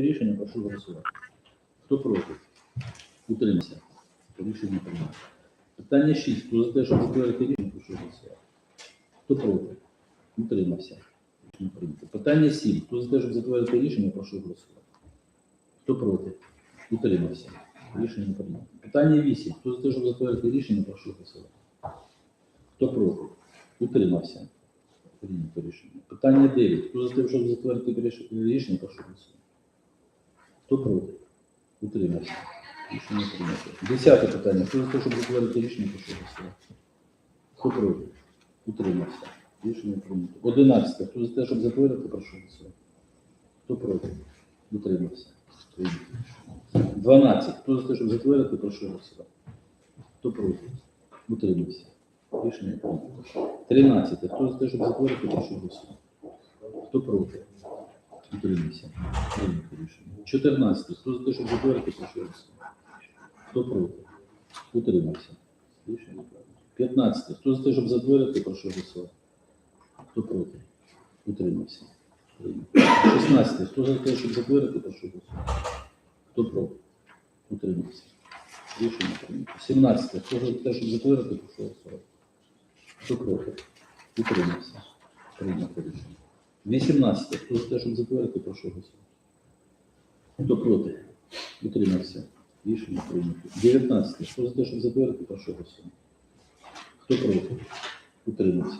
рішення, прошу голосувати. Хто проти? Утримався. Рішення прийнято. Питання 6. Хто за те, щоб затвердити рішення, прошу голосувати. Хто проти? Утримався. Рішення прийнято. Питання 7. Хто за те, щоб затвердити рішення, прошу голосувати. Хто проти? Утримався. Рішення прийнято. Питання 8. Хто за те, щоб затвердити рішення, прошу голосувати. Хто проти? Утримався. Прийнято рішення. Питання 9. Хто за те, щоб затвердити рішення, прошу голосувати. Хто проти? Утримався. Рішення прийнято. Десяте питання. Хто за те, щоб затвердити рішення, прошу голосувати. Хто проти? Утримався. Рішення прийнято. Одинадцяте. Хто за те, щоб затвердити, прошу голосувати. Хто проти? Утримався. Прийнято. 12. Хто за те, щоб затвердити, прошу голосувати. Хто проти? Утримався. Рішення прийнято. 13. Хто за те, щоб затвердити, прошу голосувати. Хто проти? Утримався. Прийнято рішення. 14. Хто за те, щоб затвердити, прошу голосувати. Хто проти? Утримався. Рішення прийнято. 15. Хто за те, щоб затвердити, прошу голосувати. Хто проти? Утримався. Прийнято. 16. Хто за те, щоб затвердити, прошу голосувати. Хто проти? Утримався. Рішення прийнято. 17. Хто за те, щоб затвердити, прошу голосувати. Хто проти? Утримався. Прийнято рішення. 18. Хто за те, щоб затвердити, прошу голосувати. Хто проти? Утримався. Рішення прийнято. 19. Хто за те, щоб затвердити, прошу голосувати. Хто проти? Утримався.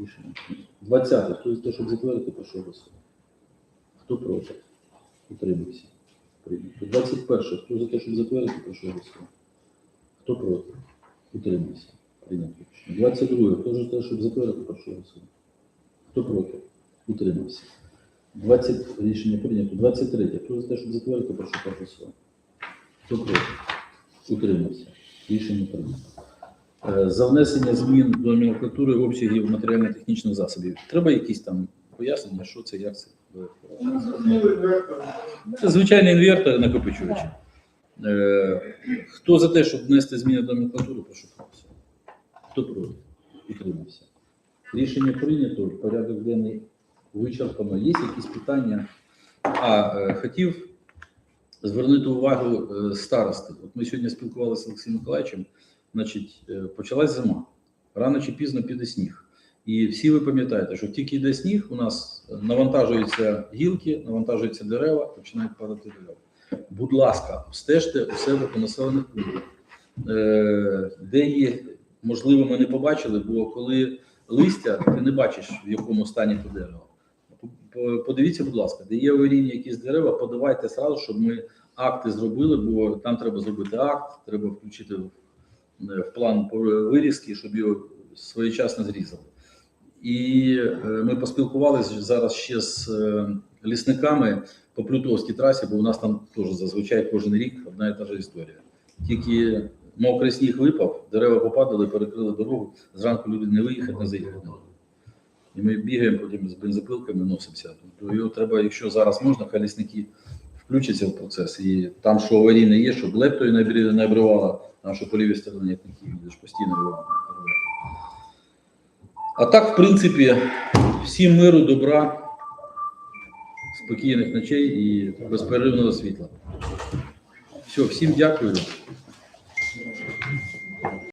Рішення прийнято. 20. Хто за те, щоб затвердити, прошу голосувати. Хто проти? Утримався. Прийнято. 21. Хто за те, щоб затвердити, прошу голосувати. Хто проти? Утримався. Прийнято. 22. Хто за те, щоб затвердити, прошу голосувати. Хто проти? Утримався. 20 рішення прийнято. 23. Хто за те, щоб затвердити, прошу проголосувати. Хто проти? Утримався. Рішення прийнято. Е, За внесення змін до номенклатури обсягів матеріально-технічних засобів. Треба якісь там пояснення, що це, як це? Це звичайний інвертор накопичувач. Е, Хто за те, щоб внести зміни до номенклатури, прошу проголосувати. Хто проти? Утримався. Рішення прийнято, порядок денний вичерпано. Є якісь питання? А е, хотів звернути увагу е, старости. От ми сьогодні спілкувалися з Олексієм Миколаївичем. Значить, е, почалась зима. Рано чи пізно піде сніг. І всі ви пам'ятаєте, що тільки йде сніг, у нас навантажуються гілки, навантажуються дерева, починають падати дерева. Будь ласка, стежте у себе по населених пунктах. Де є, можливо, ми не побачили, бо коли листя, ти не бачиш, в якому стані то дерево. По- Подивіться, будь ласка, де є аварійні якісь дерева, подавайте сразу, щоб ми акти зробили, бо там треба зробити акт, треба включити в, е, план вирізки, щоб його своєчасно зрізали. І е, ми поспілкувалися зараз ще з е, лісниками по Плютовській трасі, бо у нас там теж зазвичай кожен рік одна і та ж історія. Тільки мокрий сніг випав, дерева попадали, перекрили дорогу. Зранку люди не виїхати, не заїхати. І ми бігаємо потім з бензопилками, носимося. Тобто його треба, якщо зараз можна, хай лісники включаться в процес. І там, що аварійне є, щоб лептою не обрі- не обривала, тому що по лівій стороні люди постійно його. А так, в принципі, всім миру, добра, спокійних ночей і безперервного світла. Все, всім дякую.